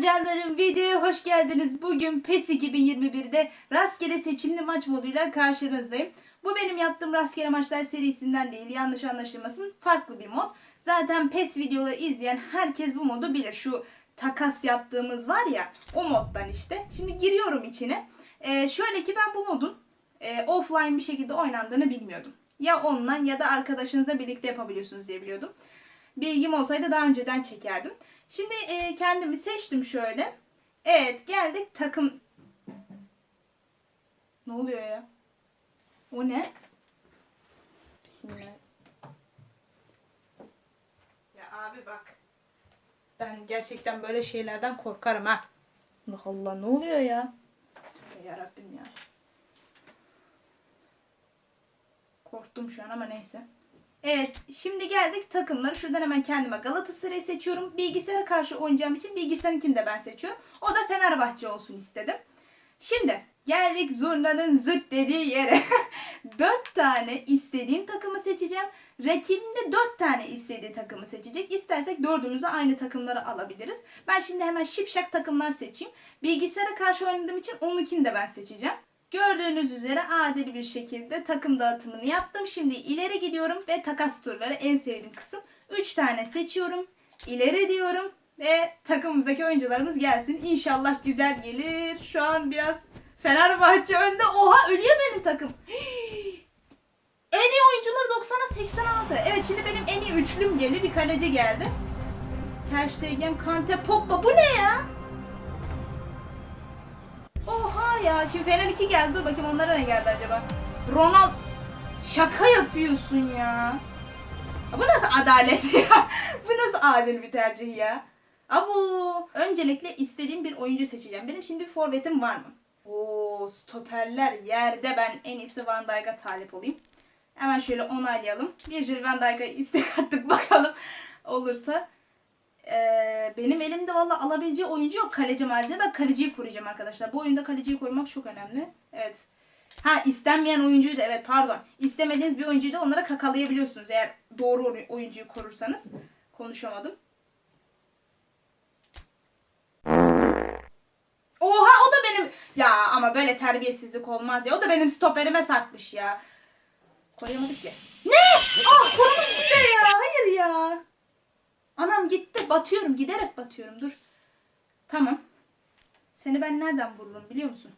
Canlarım videoya hoş geldiniz. Bugün PES 2021'de rastgele seçimli maç moduyla karşınızdayım. Bu benim yaptığım rastgele maçlar serisinden değil yanlış anlaşılmasın farklı bir mod. Zaten PES videoları izleyen herkes bu modu bilir. Şu takas yaptığımız var ya o moddan işte. Şimdi giriyorum içine. Ee, şöyle ki ben bu modun e, offline bir şekilde oynandığını bilmiyordum. Ya online ya da arkadaşınızla birlikte yapabiliyorsunuz diye biliyordum. Bilgim olsaydı daha önceden çekerdim. Şimdi e, kendimi seçtim şöyle. Evet geldik takım. Ne oluyor ya? O ne? Bismillah. Ya abi bak. Ben gerçekten böyle şeylerden korkarım ha. Allah Allah ne oluyor ya? Ya Rabbim ya. Korktum şu an ama neyse. Evet şimdi geldik takımları. Şuradan hemen kendime Galatasaray'ı seçiyorum. Bilgisayara karşı oynayacağım için bilgisayarınkini de ben seçiyorum. O da Fenerbahçe olsun istedim. Şimdi geldik zurnanın zırt dediği yere. 4 tane istediğim takımı seçeceğim. Rakibim de 4 tane istediği takımı seçecek. İstersek dördümüzü aynı takımları alabiliriz. Ben şimdi hemen şipşak takımlar seçeyim. Bilgisayara karşı oynadığım için onunkini de ben seçeceğim. Gördüğünüz üzere adil bir şekilde takım dağıtımını yaptım. Şimdi ileri gidiyorum ve takas turları en sevdiğim kısım. 3 tane seçiyorum. İleri diyorum ve takımımızdaki oyuncularımız gelsin. İnşallah güzel gelir. Şu an biraz Fenerbahçe önde. Oha ölüyor benim takım. En iyi oyuncuları 90'a 86. Evet şimdi benim en iyi üçlüm geliyor. Bir kaleci geldi. Ter Stegen, Kante, Pogba. Bu ne ya? Şimdi Fener 2 geldi. Dur bakayım onlara ne geldi acaba? Ronald. Şaka yapıyorsun ya. Bu nasıl adalet ya? Bu nasıl adil bir tercih ya? Abu. Öncelikle istediğim bir oyuncu seçeceğim. Benim şimdi bir forvetim var mı? Oo stoperler yerde ben en iyisi Van Dijk'a talip olayım. Hemen şöyle onaylayalım. Virgil van Dijk'a istek attık bakalım olursa. Ee, benim elimde valla alabileceği oyuncu yok kaleci malzeme. Ben kaleciyi koruyacağım arkadaşlar. Bu oyunda kaleciyi korumak çok önemli. Evet. Ha istenmeyen oyuncuyu da evet pardon. İstemediğiniz bir oyuncuyu da onlara kakalayabiliyorsunuz. Eğer doğru oyuncuyu korursanız. Konuşamadım. Oha o da benim ya ama böyle terbiyesizlik olmaz ya. O da benim stoperime sarkmış ya. Koruyamadık ki. Ne? Ah korumuş bir de ya. Hayır ya. Anam gitti. Batıyorum. Giderek batıyorum. Dur. Tamam. Seni ben nereden vururum biliyor musun?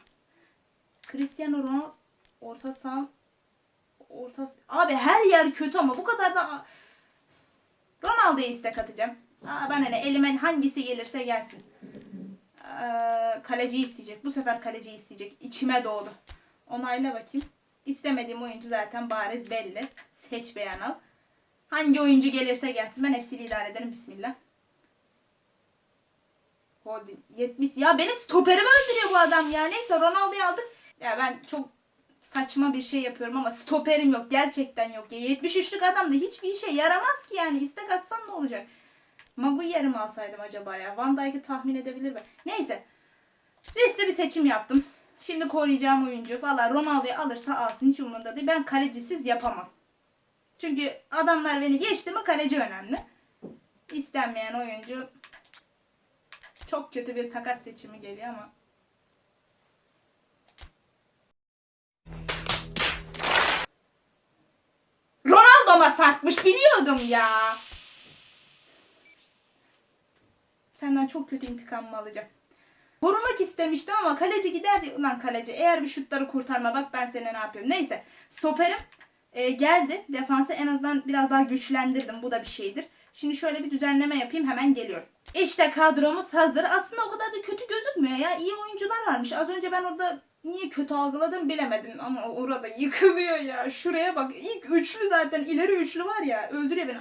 Cristiano Ronaldo orta saha orta abi her yer kötü ama bu kadar da Ronaldo'ya istek atacağım. Aa, ben hani elime hangisi gelirse gelsin. Ee, kaleci isteyecek. Bu sefer kaleci isteyecek. İçime doğdu. Onayla bakayım. İstemediğim oyuncu zaten bariz belli. Seç beğen al. Hangi oyuncu gelirse gelsin ben hepsiyle idare ederim. Bismillah. Holding 70. Ya benim stoperimi öldürüyor bu adam ya. Neyse Ronaldo'yu aldık. Ya ben çok saçma bir şey yapıyorum ama stoperim yok. Gerçekten yok. Ya 73'lük adam da hiçbir işe yaramaz ki yani. İstek atsam ne olacak? Maguire'i mi alsaydım acaba ya? Van Dijk'ı tahmin edebilir mi? Neyse. Liste bir seçim yaptım. Şimdi koruyacağım oyuncu. Valla Ronaldo'yu alırsa alsın hiç umurumda değil. Ben kalecisiz yapamam. Çünkü adamlar beni geçti mi kaleci önemli. İstenmeyen oyuncu çok kötü bir takas seçimi geliyor ama. Ronaldo'ma sarkmış biliyordum ya. Senden çok kötü intikamımı alacağım. Korumak istemiştim ama kaleci giderdi. Ulan kaleci eğer bir şutları kurtarma bak ben seni ne yapıyorum. Neyse stoperim e, geldi. Defansı en azından biraz daha güçlendirdim. Bu da bir şeydir. Şimdi şöyle bir düzenleme yapayım hemen geliyorum. İşte kadromuz hazır. Aslında o kadar da kötü gözükmüyor ya. İyi oyuncular varmış. Az önce ben orada niye kötü algıladım bilemedim. Ama orada yıkılıyor ya. Şuraya bak. İlk üçlü zaten ileri üçlü var ya. Öldürüyor beni.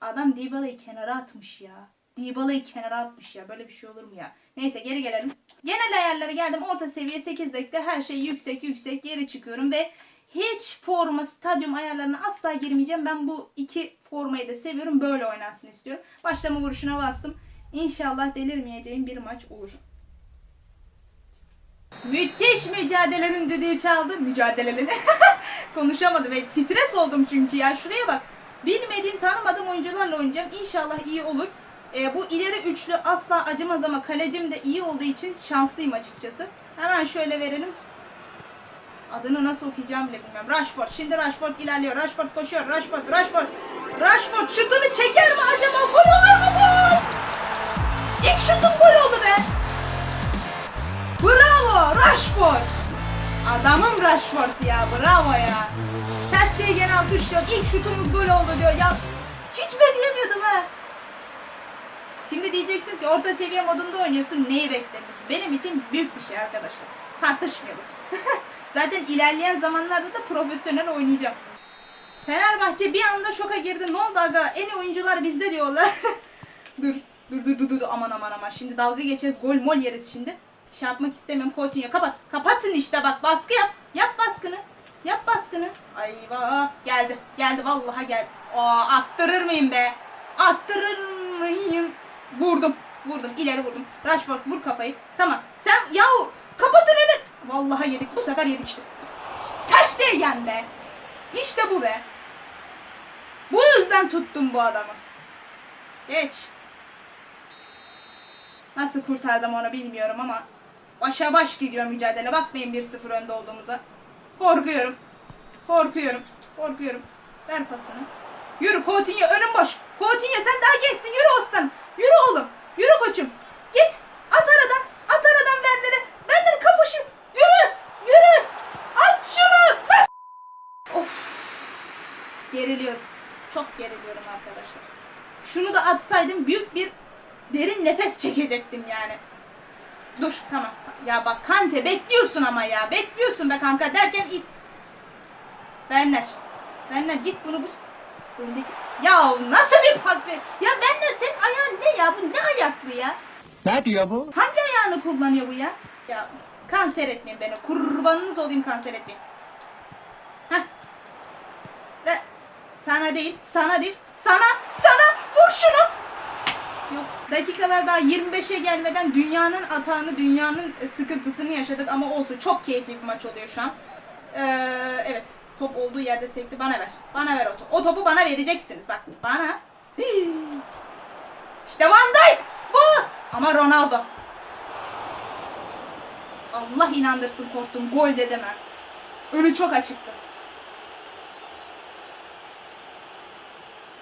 Adam Dybala'yı kenara atmış ya. Dybala'yı kenara atmış ya. Böyle bir şey olur mu ya? Neyse geri gelelim. Genel ayarlara geldim. Orta seviye 8 dakika. Her şey yüksek yüksek. Geri çıkıyorum ve hiç forma stadyum ayarlarına asla girmeyeceğim. Ben bu iki formayı da seviyorum. Böyle oynansın istiyorum. Başlama vuruşuna bastım. İnşallah delirmeyeceğim bir maç olur. Müthiş mücadelenin düdüğü çaldı. Mücadelenin. Konuşamadım. ve stres oldum çünkü ya. Şuraya bak. Bilmediğim, tanımadığım oyuncularla oynayacağım. İnşallah iyi olur. E, bu ileri üçlü asla acımaz ama kalecim de iyi olduğu için şanslıyım açıkçası. Hemen şöyle verelim. Adını nasıl okuyacağım bile bilmiyorum. Rashford. Şimdi Rashford ilerliyor. Rashford koşuyor. Rashford, Rashford. Rashford şutunu çeker mi acaba? Gol olur gol? İlk şutun gol oldu be. Bravo Rashford. Adamım Rashford ya. Bravo ya. Ter Stegen alkışlıyor. İlk şutumuz gol oldu diyor. Ya hiç beklemiyordum ha. Şimdi diyeceksiniz ki orta seviye modunda oynuyorsun. Neyi beklemiyorsun? Benim için büyük bir şey arkadaşlar. Tartışmayalım. Zaten ilerleyen zamanlarda da profesyonel oynayacağım. Fenerbahçe bir anda şoka girdi. Ne oldu aga? En iyi oyuncular bizde diyorlar. dur. Dur dur dur dur. Aman aman aman. Şimdi dalga geçeriz. Gol mol yeriz şimdi. Şey yapmak istemiyorum. Coutinho kapat. Kapatın işte bak. Baskı yap. Yap baskını. Yap baskını. Ayva. Geldi. Geldi. Vallahi geldi. Aa, attırır mıyım be? Attırır mıyım? Vurdum. Vurdum. İleri vurdum. Rashford vur kafayı. Tamam. Sen yahu kapatın evet. Vallahi yedik. Bu sefer yedik işte. Taş değen be. İşte bu be. Bu yüzden tuttum bu adamı. Geç. Nasıl kurtardım onu bilmiyorum ama başa baş gidiyor mücadele. Bakmayın 1-0 önde olduğumuza. Korkuyorum. Korkuyorum. Korkuyorum. Ver pasını. Yürü Coutinho önüm boş. Coutinho sen daha geçsin. Yürü Osman. Yürü oğlum. Yürü koçum. Git. At aradan. At aradan Werner'e. Werner kapışın. Yürü. Yürü. At şunu. Bas. Of. Geriliyorum. Çok geriliyorum arkadaşlar. Şunu da atsaydım büyük bir derin nefes çekecektim yani. Dur tamam. Ya bak Kante bekliyorsun ama ya. Bekliyorsun be kanka derken ilk... Werner. Werner git bunu bu... Öndeki... Ya nasıl bir pas Ya Werner senin ayağın ne ya? Bu ne ayaklı ya? Ne diyor bu? Hangi ayağını kullanıyor bu ya? Ya kanser etmeyin beni. Kurbanınız olayım kanser etmeyin. Heh. Ve sana değil, sana değil, sana, sana vur şunu. Yok. Dakikalar daha 25'e gelmeden dünyanın atağını, dünyanın e, sıkıntısını yaşadık ama olsun. Çok keyifli bir maç oluyor şu an. Ee, evet. Top olduğu yerde sekti. Bana ver. Bana ver o topu. O topu bana vereceksiniz. Bak bana. İşte Van Dijk. Bu. Ama Ronaldo. Allah inandırsın korktum. Gol dedim ha. Önü çok açıktı.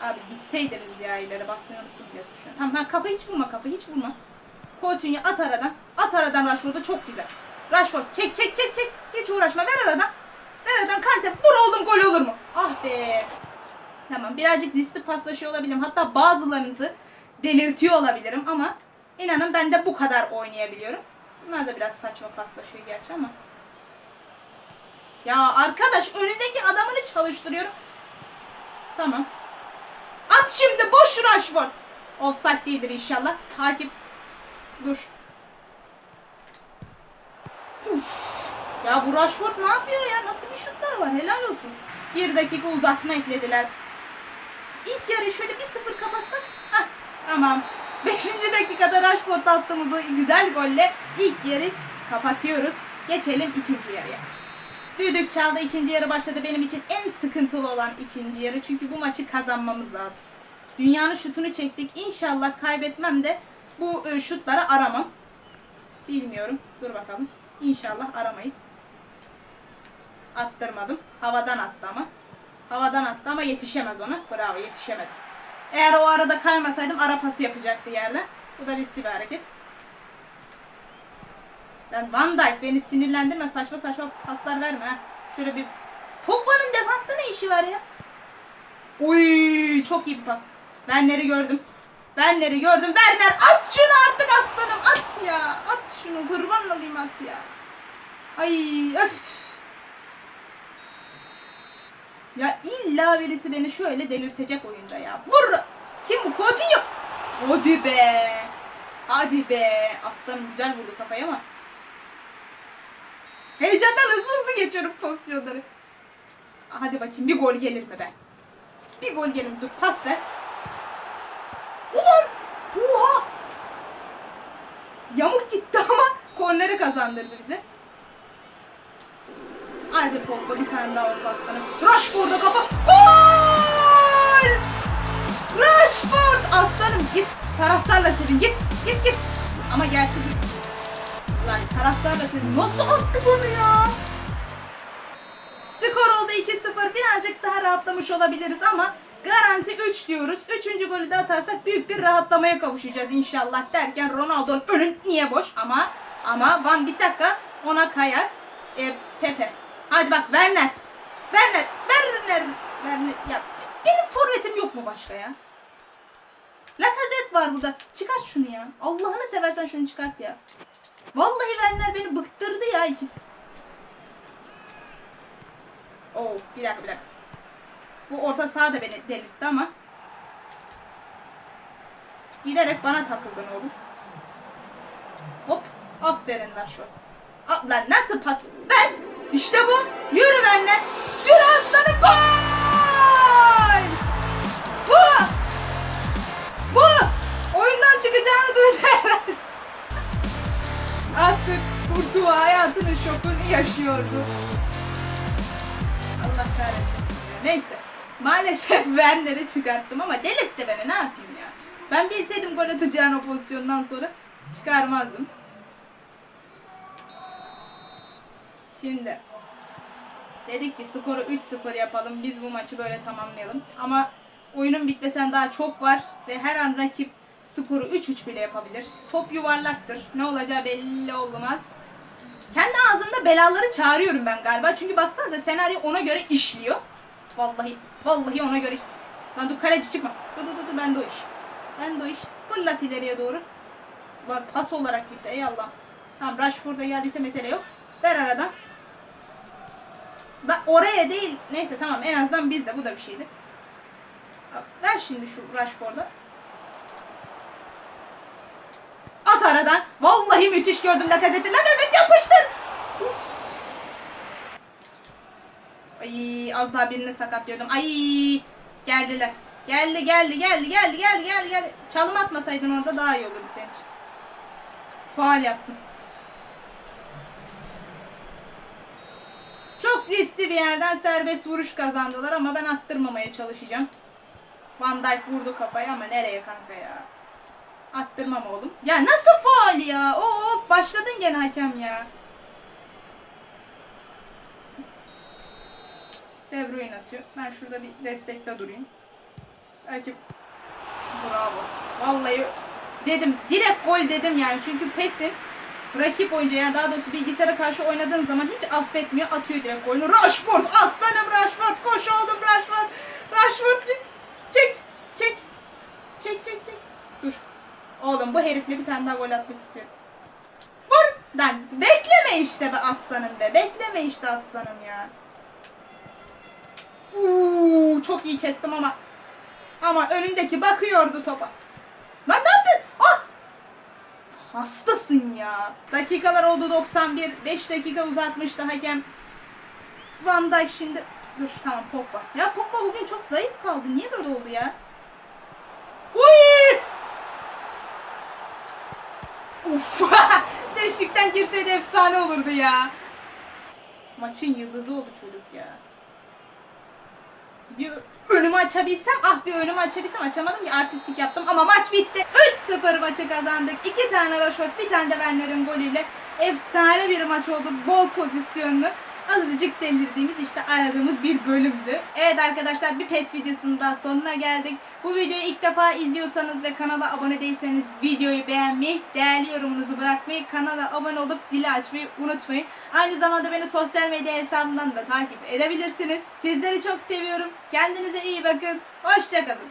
Abi gitseydiniz ya ileri basmayı unuttum ileri tuşuna. Tamam ha kafa hiç vurma kafa hiç vurma. Coutinho at aradan. At aradan Rashford'a çok güzel. Rashford çek çek çek çek. Hiç uğraşma ver aradan. Ver aradan Kante vur oğlum gol olur mu? Ah be. Tamam birazcık riskli paslaşıyor olabilirim. Hatta bazılarınızı delirtiyor olabilirim ama inanın ben de bu kadar oynayabiliyorum. Bunlar da biraz saçma paslaşıyor gerçi ama. Ya arkadaş önündeki adamını çalıştırıyorum. Tamam. At şimdi boş Rashford. Offside değildir inşallah. Takip. Dur. Uf. Ya bu Rashford ne yapıyor ya? Nasıl bir şutları var? Helal olsun. Bir dakika uzatma eklediler. İlk yarı şöyle bir sıfır kapatsak. Hah tamam. Beşinci dakikada Rashford attığımız o güzel golle ilk yarı kapatıyoruz. Geçelim ikinci yarıya. Düdük çaldı ikinci yarı başladı. Benim için en sıkıntılı olan ikinci yarı. Çünkü bu maçı kazanmamız lazım. Dünyanın şutunu çektik. İnşallah kaybetmem de bu e, şutları aramam. Bilmiyorum. Dur bakalım. İnşallah aramayız. Attırmadım. Havadan attı ama. Havadan attı ama yetişemez ona. Bravo yetişemedi. Eğer o arada kaymasaydım ara pası yapacaktı yerden. Bu da riskli bir hareket. Ben Van Dijk beni sinirlendirme saçma saçma paslar verme ha. Şöyle bir Pogba'nın defansta ne işi var ya? Uy çok iyi bir pas. Werner'i gördüm. Werner'i gördüm. Werner at şunu artık aslanım at ya. At şunu kurban olayım at ya. Ay öf. Ya illa birisi beni şöyle delirtecek oyunda ya. Vur. Kim bu? Coutinho. Hadi be. Hadi be. Aslanım güzel vurdu kafaya ama. Heyecandan hızlı hızlı geçiyorum pozisyonları. Hadi bakayım bir gol gelir mi be? Bir gol gelir mi? Dur pas ver. Ulan! Oha! Yamuk gitti ama korneri kazandırdı bize. Hadi Pogba bir tane daha orta aslanım. Rashford'a kafa. Gol! Rashford! Aslanım git. Taraftarla senin git git git. Ama gerçi değil. Lan taraftarla senin nasıl attı bunu ya? Skor oldu 2-0. Birazcık daha rahatlamış olabiliriz ama garanti 3 diyoruz. Üçüncü golü de atarsak büyük bir rahatlamaya kavuşacağız inşallah derken Ronaldo'nun önün niye boş ama ama Van Bissaka ona kayar. E, Pepe. Hadi bak Werner. Werner. Werner. Werner. Ya benim forvetim yok mu başka ya? Lacazette var burada. Çıkart şunu ya. Allah'ını seversen şunu çıkart ya. Vallahi Werner beni bıktırdı ya ikisi. Oo, bir dakika bir dakika. Bu orta saha da beni delirtti ama. Giderek bana takıldın oğlum. Hop. Aferin lan şu. A- Lan nasıl pas? Ver. İşte bu. Yürü benimle. Yürü aslanım. Gol. Bu. Bu. Oyundan çıkacağını duydu herhalde. Artık kurtuğu hayatının şokunu yaşıyordu. Allah kahretmesin ya. Neyse. Maalesef Werner'i çıkarttım ama delirtti beni ne yapayım ya. Ben bilseydim gol atacağını o pozisyondan sonra çıkarmazdım. Şimdi dedik ki skoru 3-0 yapalım. Biz bu maçı böyle tamamlayalım. Ama oyunun bitmesinden daha çok var ve her an rakip skoru 3-3 bile yapabilir. Top yuvarlaktır. Ne olacağı belli olmaz. Kendi ağzımda belaları çağırıyorum ben galiba. Çünkü baksanıza senaryo ona göre işliyor. Vallahi, vallahi ona göre. iş- Lan dur kaleci çıkma. Dur dur dur, ben de o iş. Ben de o iş. Fırlat ileriye doğru. Lan pas olarak gitti ey Allah. Tamam Rashford'a geldiyse mesele yok. Ver aradan. Da oraya değil. Neyse tamam en azından bizde bu da bir şeydi. Ver şimdi şu Rashford'a. At aradan. Vallahi müthiş gördüm Lacazette. Lacazette yapıştır. Uf. Ay az daha birini sakatlıyordum. Ay geldiler. Geldi geldi geldi geldi geldi geldi geldi. Çalım atmasaydın orada daha iyi olurdu senin için. Faal yaptım. Çok riskli bir yerden serbest vuruş kazandılar ama ben attırmamaya çalışacağım. Van Dijk vurdu kafayı ama nereye kanka ya? Attırmam oğlum. Ya nasıl faal ya? Oo başladın gene hakem ya. De Bruyne atıyor. Ben şurada bir destekte durayım. Belki bravo. Vallahi dedim direkt gol dedim yani çünkü PES'in rakip oyuncu yani daha doğrusu bilgisayara karşı oynadığın zaman hiç affetmiyor atıyor direkt golünü. Rashford aslanım Rashford koş oğlum Rashford. Rashford git. Çek. Çek. Çek çek çek. Dur. Oğlum bu herifle bir tane daha gol atmak istiyorum. Vur. Lan bekleme işte be aslanım be. Bekleme işte aslanım ya. Uuu çok iyi kestim ama. Ama önündeki bakıyordu topa. Lan ne yaptın? Ah! Hastasın ya. Dakikalar oldu 91. 5 dakika uzatmıştı hakem. Van Dijk şimdi... Dur tamam Pogba. Ya Pogba bugün çok zayıf kaldı. Niye böyle oldu ya? Uy! Uf! Beşikten girseydi efsane olurdu ya. Maçın yıldızı oldu çocuk ya. Bir önümü açabilsem, ah bir önümü açabilsem açamadım ki artistik yaptım ama maç bitti. 3-0 maçı kazandık. 2 tane Rashford, bir tane de Werner'in golüyle efsane bir maç oldu. Bol pozisyonlu. Azıcık delirdiğimiz işte aradığımız bir bölümdü. Evet arkadaşlar bir PES videosunun daha sonuna geldik. Bu videoyu ilk defa izliyorsanız ve kanala abone değilseniz videoyu beğenmeyi, değerli yorumunuzu bırakmayı, kanala abone olup zili açmayı unutmayın. Aynı zamanda beni sosyal medya hesabımdan da takip edebilirsiniz. Sizleri çok seviyorum. Kendinize iyi bakın. Hoşçakalın.